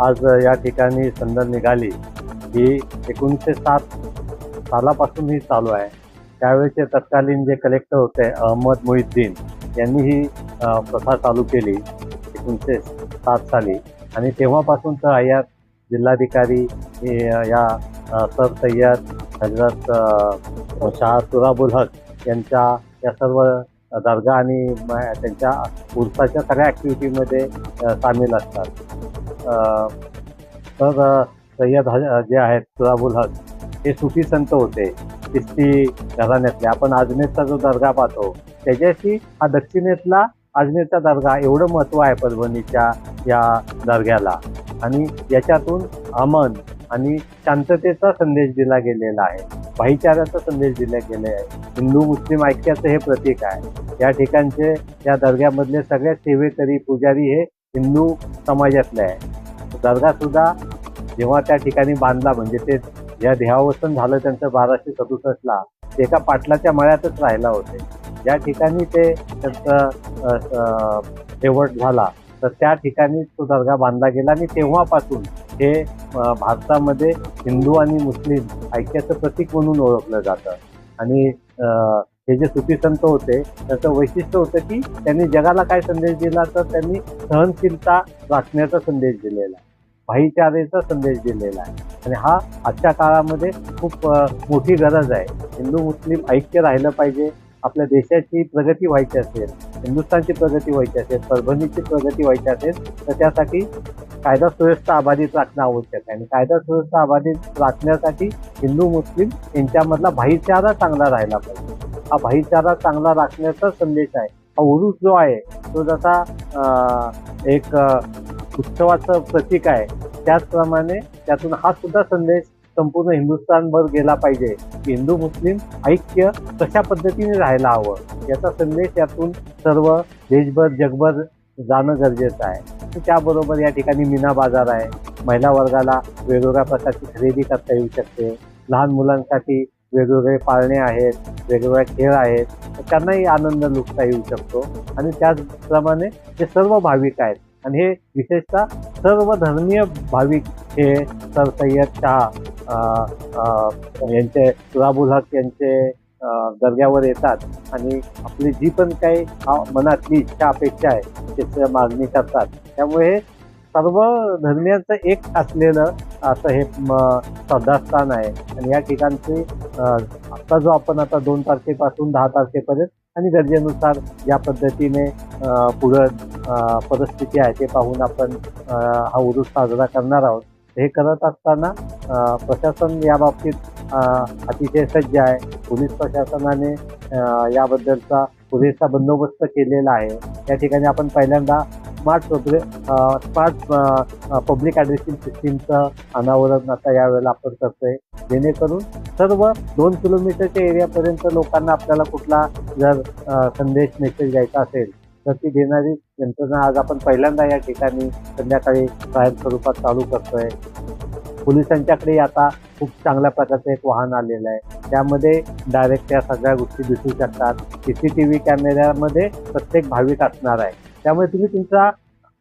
आज या ठिकाणी संदर्भ निघाली. ही एकोणीसशे सात सालापासून ही चालू आहे. त्यावेळेचे तत्कालीन जे कलेक्टर होते अहमद मोहिद्दीन यांनी ही प्रथा चालू केली एकोणीसशे सात साली. आणि तेव्हापासून तर आयात जिल्हाधिकारी या सर सय्यद हजरत शाह तुराबुल हक यांच्या या सर्व दर्गा आणि म- त्यांच्या उर्साच्या सगळ्या ॲक्टिव्हिटीमध्ये सामील असतात. सर तर सय्यद हज जे आहेत तुराबुल हक हे सुफी संत होते. किस्ती घराण्यातले. आपण अजमेरचा जो दर्गा पाहतो त्याच्याशी हा दक्षिणेतला अजमेरचा दर्गा एवढं महत्त्व आहे परभणीच्या या दर्ग्याला. आणि याच्यातून अमन आणि शांततेचा संदेश दिला गेलेला आहे. भाईचाराचा संदेश दिला गेले आहे. हिंदू मुस्लिम ऐक्याचं हे प्रतीक आहे. या ठिकाणचे या दर्ग्यामधले सगळे सेवेकरी पुजारी हे हिंदू समाजातले आहे. दर्गा सुद्धा जेव्हा त्या ठिकाणी बांधला म्हणजे ते ज्या देहावसन झालं त्यांचं बाराशे सदुसष्टला ते एका पाटलाच्या मळ्यातच राहिला होते. ज्या ठिकाणी ते त्यांचं शेवट झाला तर त्या ठिकाणी तो दर्गा बांधला गेला आणि तेव्हापासून हे भारतामध्ये हिंदू आणि मुस्लिम ऐक्याचं प्रतीक म्हणून ओळखलं जातं. आणि हे जे सुफी संत होते त्याचं वैशिष्ट्य होतं की त्यांनी जगाला काय संदेश दिला तर त्यांनी सहनशीलता राखण्याचा संदेश दिलेला भाईचारेचा संदेश दिलेला आहे. आणि हा आजच्या काळामध्ये खूप मोठी गरज आहे. हिंदू मुस्लिम ऐक्य राहिलं पाहिजे. आपल्या देशाची प्रगती व्हायची असेल हिंदुस्थानची प्रगती व्हायची असेल परभणीची प्रगती व्हायची असेल तर त्यासाठी कायदा सुव्यवस्था अबाधित राखणं आवश्यक आहे. आणि कायदा सुव्यवस्था अबाधित राखण्यासाठी हिंदू मुस्लिम यांच्यामधला भाईचारा चांगला राहिला पाहिजे. हा भाईचारा चांगला राखण्याचा संदेश आहे. हा उरूस जो आहे तो जसा एक उत्सवाचं प्रतीक आहे. त्याचप्रमाणे त्यातून हा सुद्धा संदेश संपूर्ण हिंदुस्थानभर गेला पाहिजे. की हिंदू मुस्लिम ऐक्य कशा पद्धतीने राहायला हवं? याचा संदेश यातून सर्व देशभर जगभर जाणं गरजेचं आहे. त्याबरोबर या ठिकाणी मीना बाजार आहे. महिला वर्गाला वेगवेगळ्या प्रकारची खरेदी करता येऊ शकते. लहान मुलांसाठी वेगवेगळे पाळणे आहेत वेगवेगळे खेळ आहेत. त्यांनाही आनंद लुटता येऊ शकतो. आणि त्याचप्रमाणे जे सर्व भाविक आहेत. आणि हे विशेषतः सर्व धर्मीय भाविक हे सर सय्यद शाह यांचे तुराबुल हक यांचे दर्ग्यावर येतात आणि आपली जी पण काही मनातली इच्छा अपेक्षा आहे त्याची मागणी करतात. त्यामुळे हे सर्व धर्मियांचं एक असलेलं असं हे म- श्रद्धास्थान आहे. आणि या ठिकाणचे आता जो आपण आता दोन तारखेपासून दहा तारखेपर्यंत आणि गरजेनुसार ज्या पद्धतीने पुढं परिस्थिती आहे ते पाहून आपण हा उरूस साजरा करणार आहोत. हे करत असताना प्रशासन या बाबतीत अतिशय सज्ज आहे. पोलीस प्रशासनाने याबद्दलचा पुरेसा बंदोबस्त केलेला आहे. या ठिकाणी आपण पहिल्यांदा स्मार्ट प्रोग्रे स्मार्ट पब्लिक ॲड्रेसिंग सिस्टीमचं अनावरण आता यावेळेला आपण करतोय. जेणेकरून सर्व दोन किलोमीटरच्या एरियापर्यंत लोकांना आपल्याला कुठला जर संदेश मेसेज द्यायचा असेल तर ती देणारी यंत्रणा आज आपण पहिल्यांदा या ठिकाणी संध्याकाळी कायम स्वरूपात चालू करतोय. पोलिसांच्याकडे आता खूप चांगल्या प्रकारचं एक वाहन आलेलं आहे. त्यामध्ये डायरेक्ट त्या सगळ्या गोष्टी दिसू शकतात. सी सी टी व्ही कॅमेऱ्यामध्ये प्रत्येक भाविक असणार आहे. त्यामुळे तुम्ही तुमचा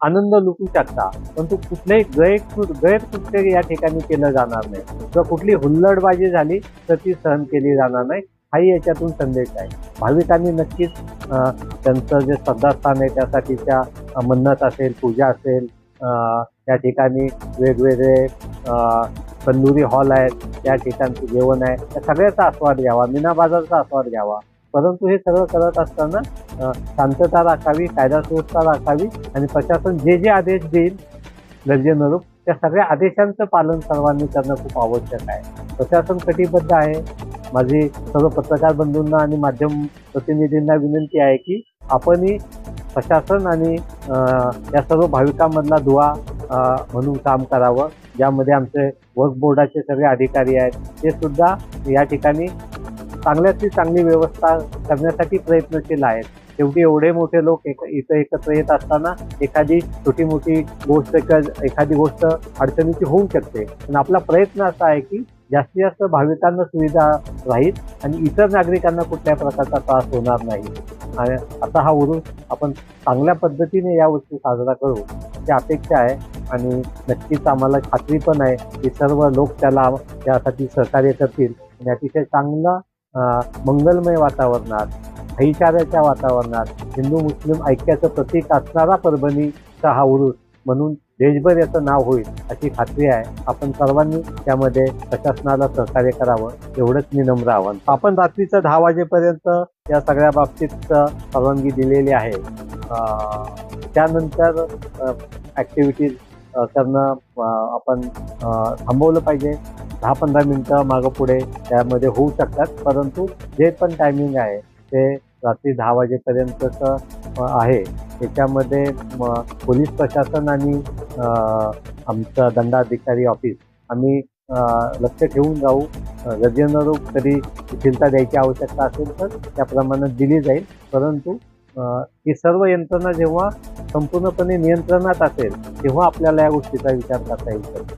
आनंद लुटू शकता. परंतु कुठल्याही गैर गैरकृत्य या ठिकाणी केलं जाणार नाही. किंवा कुठली हुल्लडबाजी झाली तर ती सहन केली जाणार नाही. हाही याच्यातून संदेश आहे. भाविकांनी नक्कीच त्यांचं जे श्रद्धास्थान आहे त्यासाठीच्या मन्नत असेल पूजा असेल त्या ठिकाणी वेगवेगळे तंदुरी हॉल आहेत त्या ठिकाणचं जेवण आहे. त्या सगळ्याचा आस्वाद घ्यावा मीना बाजारचा आस्वाद घ्यावा. परंतु हे सगळं करत असताना शांतता राखावी कायदा सुव्यवस्था राखावी आणि प्रशासन जे जे आदेश देईल गरजेनुरूप त्या सगळ्या आदेशांचं पालन सर्वांनी करणं खूप आवश्यक आहे. प्रशासन कटिबद्ध आहे. माझी सर्व पत्रकार बंधूंना आणि माध्यम प्रतिनिधींना विनंती आहे की आपणही प्रशासन आणि या सर्व भाविकांमधला दुवा म्हणून काम करावं. ज्यामध्ये आमचे वर्क बोर्डाचे सगळे अधिकारी आहेत. ते सुद्धा या ठिकाणी चांगल्यातली चांगली व्यवस्था करण्यासाठी प्रयत्नशील आहेत. शेवटी एवढे मोठे लोक एक इथं एकत्र येत असताना एखादी छोटी मोठी गोष्ट एखादी गोष्ट अडचणीची होऊ शकते. पण आपला प्रयत्न असा आहे की जास्तीत जास्त भाविकांना सुविधा राहील आणि इतर नागरिकांना कुठल्याही प्रकारचा त्रास होणार नाही. आणि आता हा उरूस आपण चांगल्या पद्धतीने या यावर्षी साजरा करू ही अपेक्षा आहे. आणि नक्कीच आम्हाला खात्री पण आहे की सर्व लोक त्याला त्यासाठी सहकार्य करतील. आणि अतिशय चांगलं मंगलमय वातावरणात भाईचाराच्या वातावरणात हिंदू मुस्लिम ऐक्याचं प्रतीक असणारा परभणीचा हा उरूस म्हणून देशभर याचं नाव होईल अशी खात्री आहे. आपण सर्वांनी त्यामध्ये प्रशासनाला सहकार्य करावं एवढंच मी नम्र आव्हान. आपण रात्रीचं दहा वाजेपर्यंत या सगळ्या बाबतीत परवानगी दिलेली आहे. त्यानंतर ॲक्टिव्हिटीज करणं आपण थांबवलं पाहिजे. दहा पंधरा मिनटं मागं पुढे त्यामध्ये होऊ शकतात. परंतु जे पण टायमिंग आहे ते रात्री दहा वाजेपर्यंतचं आहे. याच्यामध्ये पोलीस प्रशासन आणि आमचं दंडाधिकारी ऑफिस आम्ही लक्ष ठेवून जाऊ अ, कधी शिथिलता द्यायची आवश्यकता असेल तर त्याप्रमाणे दिली जाईल. परंतु ही सर्व यंत्रणा जेव्हा संपूर्णपणे नियंत्रणात असेल तेव्हा आपल्याला या गोष्टीचा विचार करता येईल.